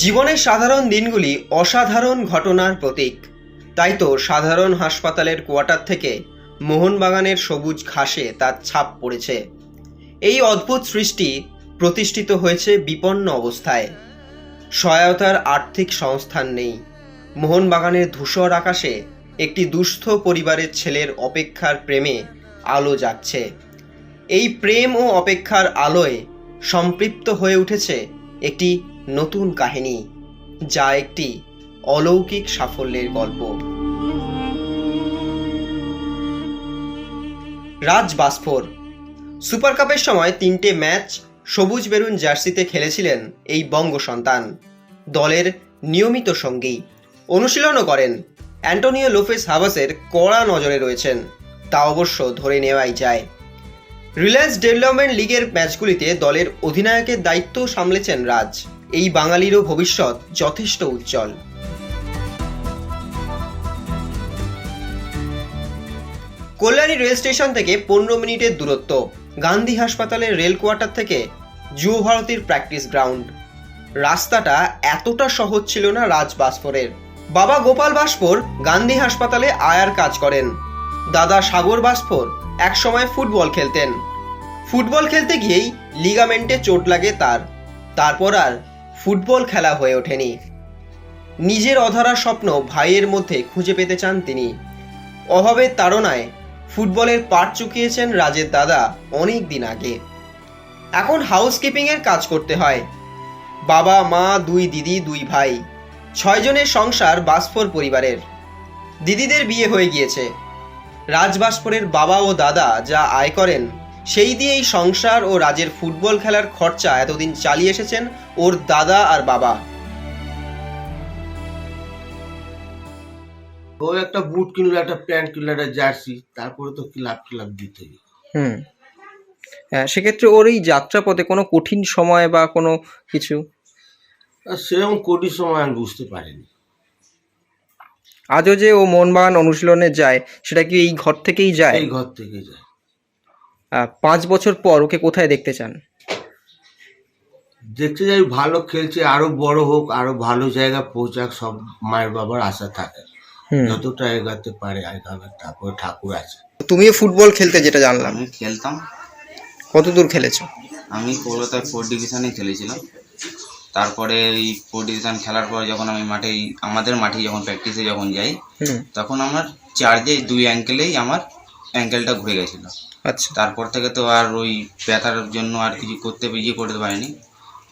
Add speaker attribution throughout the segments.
Speaker 1: জীবনের সাধারণ দিনগুলি অসাধারণ ঘটনার প্রতীক। তাই তো সাধারণ হাসপাতালের কোয়ার্টার থেকে মোহনবাগানের সবুজ ঘাসে তার ছাপ পড়েছে। এই অদ্ভুত সৃষ্টি প্রতিষ্ঠিত হয়েছে বিপন্ন অবস্থায়। সহায়তার আর্থিক সংস্থান নেই। মোহনবাগানের ধূসর আকাশে একটি দুস্থ পরিবারের ছেলের অপেক্ষার প্রেমে আলো জাগছে। এই প্রেম ও অপেক্ষার আলোয় সম্পৃক্ত হয়ে উঠেছে একটি নতুন কাহিনী, যা একটি অলৌকিক সাফল্যের গল্প। রাজ বাসফোর। সুপার কাপের সময় তিনটে ম্যাচ সবুজ বেরুন জার্সিতে খেলেছিলেন এই বঙ্গ সন্তান। দলের নিয়মিত সঙ্গী অনুশীলনও করেন। অ্যান্টোনিও লোফেস হাবাসের কড়া নজরে রয়েছেন, তা অবশ্য ধরে নেওয়াই যায়। রিলায়েন্স ডেভেলপমেন্ট লিগের ম্যাচগুলিতে দলের অধিনায়কের দায়িত্ব সামলেছেন রাজ। এই বাঙালিরও ভবিষ্যৎ যথেষ্ট উজ্জ্বল। কল্যাণী রেল স্টেশন থেকে পনেরো মিনিটের দূরত্ব। গান্ধী হাসপাতালের রেল কোয়ার্টার থেকে যুব ভারতীর প্র্যাকটিস গ্রাউন্ড। রাস্তাটা এতটা সহজ ছিল না রাজ বাসফোরের। বাবা গোপাল বাসফোর গান্ধী হাসপাতালে আয়ার কাজ করেন। দাদা সাগর বাসফোর একসময় ফুটবল খেলতেন। ফুটবল খেলতে গিয়েই লিগামেন্টে চোট লাগে তার। তারপর আর ফুটবল খেলা হয়ে ওঠেনি। নিজের অধরা স্বপ্ন ভাইয়ের মধ্যে খুঁজে পেতে চান তিনি। অভাবের তাড়নায় ফুটবলের পাট চুকিয়েছেন রাজের দাদা অনেক দিন আগে। এখন হাউসকিপিংয়ের কাজ করতে হয়। বাবা, মা, দুই দিদি, দুই ভাই ছয়জনের সংসার বাসফোর পরিবারের। দিদিদের বিয়ে হয়ে গিয়েছে। রাজবাসপুরের বাবা ও দাদা যা আয় করেন সেই দিয়েই সংসার ও রাজের ফুটবল খেলার খরচা এতদিন চালিয়ে এসেছেন ওর দাদা আর বাবা।
Speaker 2: ও একটা বুট কিনলো একটা প্যান্ট কিনলো একটা জার্সি তারপরে তো ক্লাব ক্লাব দিতে
Speaker 3: হুম। হ্যাঁ সেক্ষেত্রে ওর এই যাত্রাপথে কোনো কঠিন সময় বা কোনো কিছু?
Speaker 2: সেরকম কোটি সময় আমি বুঝতে পারিনি।
Speaker 3: আজও যে ও মোহনবাগান অনুশীলনে যায় সেটা কি এই ঘর থেকেই যায়?
Speaker 2: এই ঘর থেকে যায়।
Speaker 3: পাঁচ বছর পর ওকে কোথায় দেখতে চান?
Speaker 2: দেখতে যাই ভালো খেলছে আরও বড় হোক আরও ভালো জায়গা পৌঁছাক সব মায়ের বাবার আশা থাকে। যতটা এগাতে পারে এগাবে তারপরে ঠাকুর আছে।
Speaker 3: তুমিও ফুটবল খেলতে যেটা জানলাম।
Speaker 4: আমি খেলতাম।
Speaker 3: কত দূর খেলেছো?
Speaker 4: আমি কলকাতায় ফোর ডিভিশনে খেলেছিলাম। তারপরে এই ফোর ডিভিশন খেলার পর যখন আমি মাঠে আমাদের মাঠে যখন প্র্যাকটিসে যখন যাই
Speaker 3: হুম।
Speaker 4: তখন আমার চার্জে দুই অ্যাঙ্কেলেই আমার অ্যাঙ্কেলটা ঘুরে গেছিল।
Speaker 3: আচ্ছা।
Speaker 4: তারপর থেকে তো আর ওই ব্যথার জন্য আর কিছু করতে ইয়ে করতে পারিনি।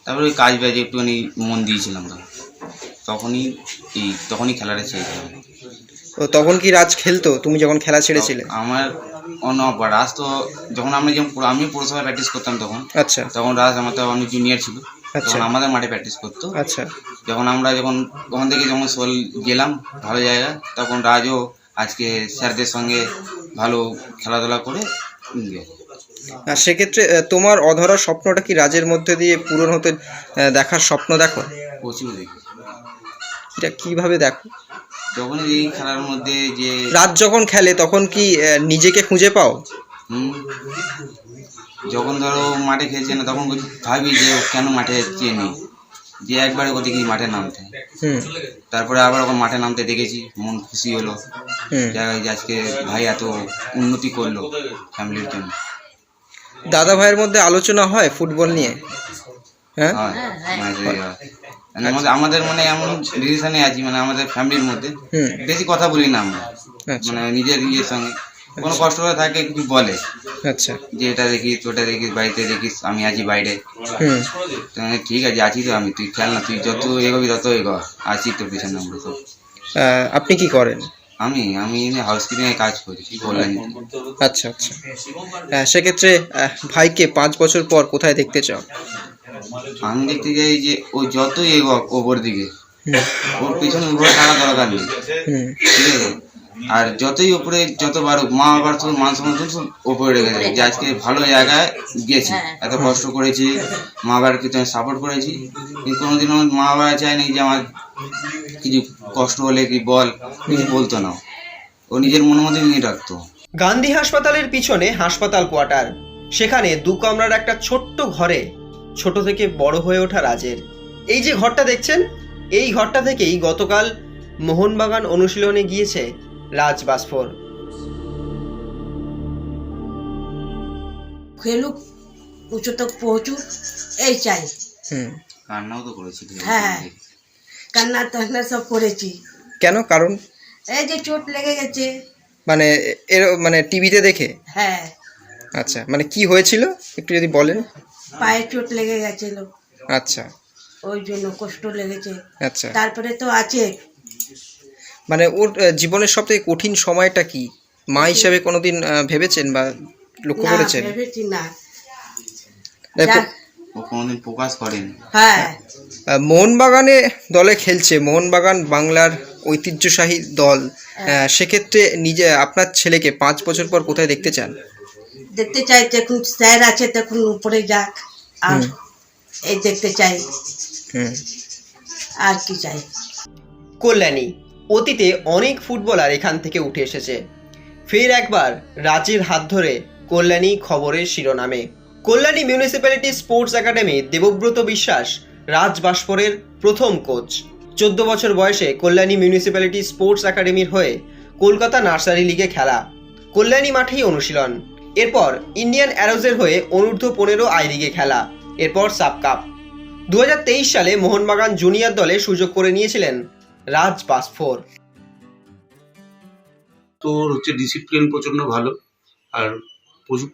Speaker 4: তারপরে ওই কাজ বাজে একটুখানি মন দিয়েছিলাম তখন তখনই এই তখনই খেলাটা ছেড়েছিলাম
Speaker 3: তো তখন কি রাজ খেলতো? তুমি যখন খেলা ছেড়েছিলে?
Speaker 4: আমার অন্য রাজ তো যখন আমি যখন আমি পৌরসভায় প্র্যাকটিস করতাম তখন।
Speaker 3: আচ্ছা।
Speaker 4: তখন রাজ আমার তো অনেক জুনিয়র ছিল।
Speaker 3: আচ্ছা।
Speaker 4: তখন আমাদের মাঠে প্র্যাকটিস করতো।
Speaker 3: আচ্ছা।
Speaker 4: যখন আমরা যখন ওখান থেকে যখন সোল গেলাম ভালো জায়গা তখন রাজও আজকে স্যারদের সঙ্গে ভালো খেলাধুলা করে
Speaker 3: সেক্ষেত্রে তোমার অধরা স্বপ্নটা কি রাজের মধ্যে দিয়ে পূরণ হতে দেখার স্বপ্ন দেখো?
Speaker 4: প্রচুর দেখি।
Speaker 3: এটা কীভাবে দেখো?
Speaker 4: যখন এই খেলার মধ্যে যে
Speaker 3: রাত যখন খেলে তখন কি নিজেকে খুঁজে পাও?
Speaker 4: যখন ধরো মাঠে খেলছে না তখন ভাবি যে ও কেন মাঠে চেয়ে নেই? যে একবারে ও দেখি মাঠে নামতে।
Speaker 3: হুম।
Speaker 4: তারপরে আবার ওকে মাঠে নামতে দেখেছি মন খুশি হলো।
Speaker 3: হুম।
Speaker 4: যে আজকে ভাই এত উন্নতি করল ফ্যামিলির জন্য।
Speaker 3: দাদা ভাইয়ের মধ্যে আলোচনা হয় ফুটবল নিয়ে? হ্যাঁ?
Speaker 4: হয়, মাঝে হয়। মানে আমাদের আমাদের মানে এমন ডিসিশনে আছি মানে আমাদের ফ্যামিলির মধ্যে।
Speaker 3: হুম।
Speaker 4: বেশি কথা বলি না আমরা।
Speaker 3: আচ্ছা।
Speaker 4: মানে নিজের ইয়ের সঙ্গে। কোনো কষ্ট হলে থাকে কিছু বলে।
Speaker 3: আচ্ছা।
Speaker 4: যে এটা দেখিস ওটা দেখিস বাড়িতে দেখিস আমি আছি বাইরে।
Speaker 3: হুম।
Speaker 4: তো ঠিক আছে আছি তো আমি তুই খেল না তুই যত এগোবি তত এগো আছি তোর পিছনে আমরা তো
Speaker 3: আপনি কি করেন?
Speaker 4: আমি আমি হাউসকিপিং এ কাজ করি কল্যাণী
Speaker 3: আচ্ছা আচ্ছা। সেক্ষেত্রে ভাইকে পাঁচ বছর পর কোথায় দেখতে চাও?
Speaker 4: আমি দেখতে যাই যে ও যতই এগো ওপর দিকে। ওর পিছনে উপরে থাকা দরকার নেই। ঠিক আছে? আর যতই উপরে যত মা বাবার তো মান সম্মান সব উপরে রেখেছে যে আজকে ভালো জায়গায় গেছি এত কষ্ট করেছি মা বাবার কিছু সাপোর্ট করেছি। কিন্তু কোনোদিনও মা বাবা চায়নি যে আমার কিছু কষ্ট হলে কি বল কিছু বলতো না। ও নিজের মনের মধ্যে নিয়ে রাখতো।
Speaker 1: গান্ধী হাসপাতালের পিছনে হাসপাতাল কোয়ার্টার। সেখানে দু কামরার একটা ছোট্ট ঘরে ছোট থেকে বড় হয়ে ওঠা রাজের। এই যে ঘরটা দেখছেন এই ঘরটা থেকেই গতকাল মোহনবাগান অনুশীলনে গিয়েছে রাজ বাসফোর।
Speaker 5: খেলুক উঁচু তক পৌঁছুক এই চাই।
Speaker 3: হুম।
Speaker 4: কান্নাও তো করেছি
Speaker 5: হ্যাঁ। কান্না টান্না সব করেছি।
Speaker 3: কেন? কারণ?
Speaker 5: এই যে চোট লেগে গেছে।
Speaker 3: মানে এর মানে টিভিতে দেখে?
Speaker 5: হ্যাঁ।
Speaker 3: আচ্ছা মানে কি হয়েছিল? একটু যদি বলেন।
Speaker 5: পায়ে চোট লেগে গেছিল।
Speaker 3: আচ্ছা।
Speaker 5: ওই জন্য কষ্ট লেগেছে।
Speaker 3: আচ্ছা।
Speaker 5: তারপরে তো আছে।
Speaker 3: মানে ওর জীবনের সব থেকে কঠিন সময়টা কি? মা হিসাবে কোনোদিন ভেবেছেন বা লক্ষ্য করেছেন?
Speaker 5: ভেবেছি না।
Speaker 4: কোনোদিন প্রকাশ করেনি।
Speaker 5: হ্যাঁ।
Speaker 3: মোহনবাগানে দলে খেলছে মোহনবাগান বাংলার ঐতিহ্যশাহী দল। সেক্ষেত্রে নিজে আপনার ছেলেকে পাঁচ বছর পর কোথায় দেখতে চান?
Speaker 5: দেখতে চাই দেখুন স্যার আছে দেখুন উপরে যাক আর এই দেখতে চাই।
Speaker 3: হুম।
Speaker 5: আর কি চাই।
Speaker 1: কল্যাণী অতীতে অনেক ফুটবলার এখান থেকে উঠে এসেছে। ফের একবার রাজের হাত ধরে কল্যাণী খবরের শিরোনামে। Kalyani municipality sports academy Debabrata Biswas, Raj বাস্পরের প্রথম কোচ চোদ্দ বছর বয়সে কল্যাণী মিউনিসিপ্যালিটি স্পোর্টস একাডেমির হয়ে কলকাতা নার্সারি লিগে খেলা। কল্যাণী মাঠেই অনুশীলন। এরপর ইন্ডিয়ান অ্যারোজের হয়ে অনূর্ধ্ব পনেরো আই লিগে খেলা। এরপর সাব কাপ। দু হাজার তেইশ সালে মোহনবাগান জুনিয়র দলে সুযোগ করে নিয়েছিলেন রাজ বাসফোর।
Speaker 6: তোর হচ্ছে ডিসিপ্লিন প্রচণ্ড ভালো আর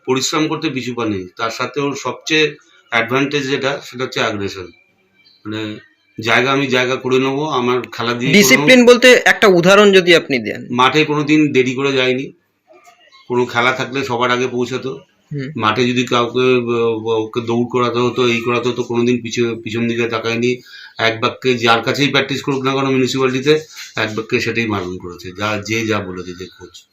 Speaker 6: পরিশ্রম করতে পিছু নেই তার সাথে ওর সবচেয়ে অ্যাডভান্টেজ যেটা সেটা হচ্ছে অ্যাগ্রেশন মানে জায়গা আমি জায়গা করে নেব আমার খেলা দিয়ে
Speaker 3: ডিসিপ্লিন বলতে একটা উদাহরণ যদি আপনি দেন।
Speaker 6: মাঠে কোনোদিন দেরি করে যায়নি। কোনো খেলা থাকলে সবার আগে পৌঁছাতো। মাঠে যদি কাউকে দৌড় করাতে হতো এই করাতে হতো কোনোদিন পিছু পিছন দিকে তাকায়নি। এক বাক্যে যার কাছেই প্র্যাকটিস করুক না কেন মিউনিসিপ্যালিটিতে এক বাক্যে সেটাই মারণ করেছে। যা, যে যা বলেছে যে কোচ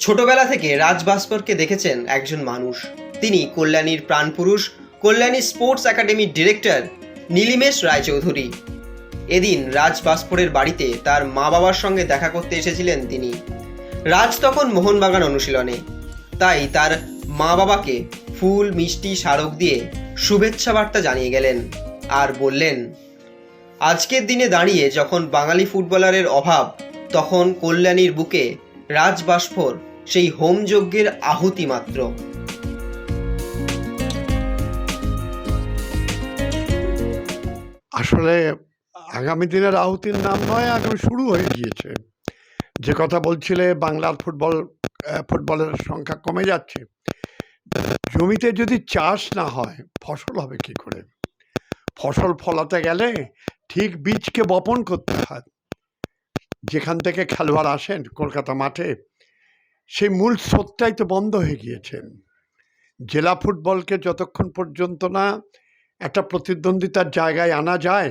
Speaker 1: ছোটবেলা থেকে রাজ বাসফোরকে দেখেছেন একজন মানুষ। তিনি কল্যাণীর প্রাণপুরুষ, কল্যাণী স্পোর্টস একাডেমির ডিরেক্টর নীলিমেশ রায়চৌধুরী। এদিন রাজ বাসফোরের বাড়িতে তার মা বাবার সঙ্গে দেখা করতে এসেছিলেন তিনি। রাজ তখন মোহনবাগান অনুশীলনে। তাই তার মা বাবাকে ফুল, মিষ্টি, স্মারক দিয়ে শুভেচ্ছা বার্তা জানিয়ে গেলেন। আর বললেন আজকের দিনে দাঁড়িয়ে যখন বাঙালি ফুটবলারের অভাব, তখন কল্যাণীর বুকে রাজ বাষ্পর সেই হোমযজ্ঞের আহুতি মাত্র।
Speaker 7: আসলে আগামী দিনের আহুতির নাম নয় আগামী শুরু হয়ে গিয়েছে। যে কথা বলছিলে, বাংলার ফুটবল ফুটবলের সংখ্যা কমে যাচ্ছে। জমিতে যদি চাষ না হয়, ফসল হবে কি করে? ফসল ফলাতে গেলে ঠিক বীজকে বপন করতে হয়। যেখান থেকে খেলোয়াড় আসেন কলকাতা মাঠে, সেই মূল স্রোতটাই তো বন্ধ হয়ে গিয়েছে। জেলা ফুটবলকে যতক্ষণ পর্যন্ত না একটা প্রতিদ্বন্দ্বিতার জায়গায় আনা যায়,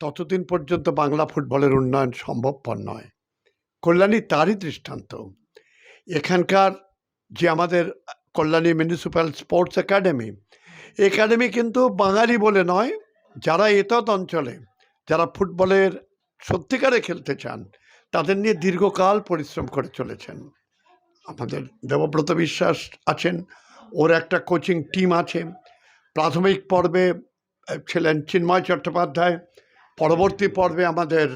Speaker 7: ততদিন পর্যন্ত বাংলা ফুটবলের উন্নয়ন সম্ভবপর নয়। কল্যাণী তারই দৃষ্টান্ত। এখানকার যে আমাদের Kalyani municipal sports academy academy কিন্তু বাঙালি বলে নয় যারা এতৎ অঞ্চলে যারা ফুটবলের সত্যিকারে খেলতে চান তাদের নিয়ে দীর্ঘকাল পরিশ্রম করে চলেছেন। আমাদের দেবব্রত বিশ্বাস আছেন ওর একটা কোচিং টিম আছে। প্রাথমিক পর্বে ছিলেন চিন্ময় চট্টোপাধ্যায় পরবর্তী পর্বে আমাদের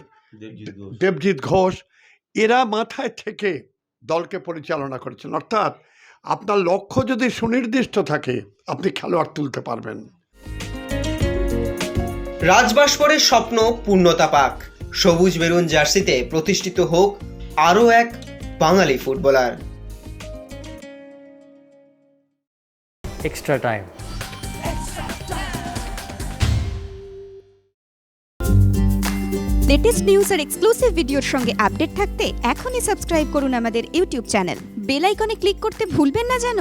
Speaker 7: দেবজিৎ ঘোষ। এরা মাথায় থেকে দলকে পরিচালনা করেছেন। অর্থাৎ আপনার লক্ষ্য যদি সুনির্দিষ্ট থাকে আপনি খেলোয়াড় তুলতে পারবেন।
Speaker 1: রাজবাস্পরের স্বপ্ন পূর্ণতা পাক। সবুজ বেরুন জার্সিতে প্রতিষ্ঠিত হোক আরও এক বাঙালি footballer.
Speaker 8: Extra time
Speaker 9: latest news আর এক্সক্লুসিভ ভিডিওর সঙ্গে আপডেট থাকতে এখনই সাবস্ক্রাইব করুন আমাদের ইউটিউব চ্যানেল বেল আইকনে ক্লিক করতে ভুলবেন না যেন।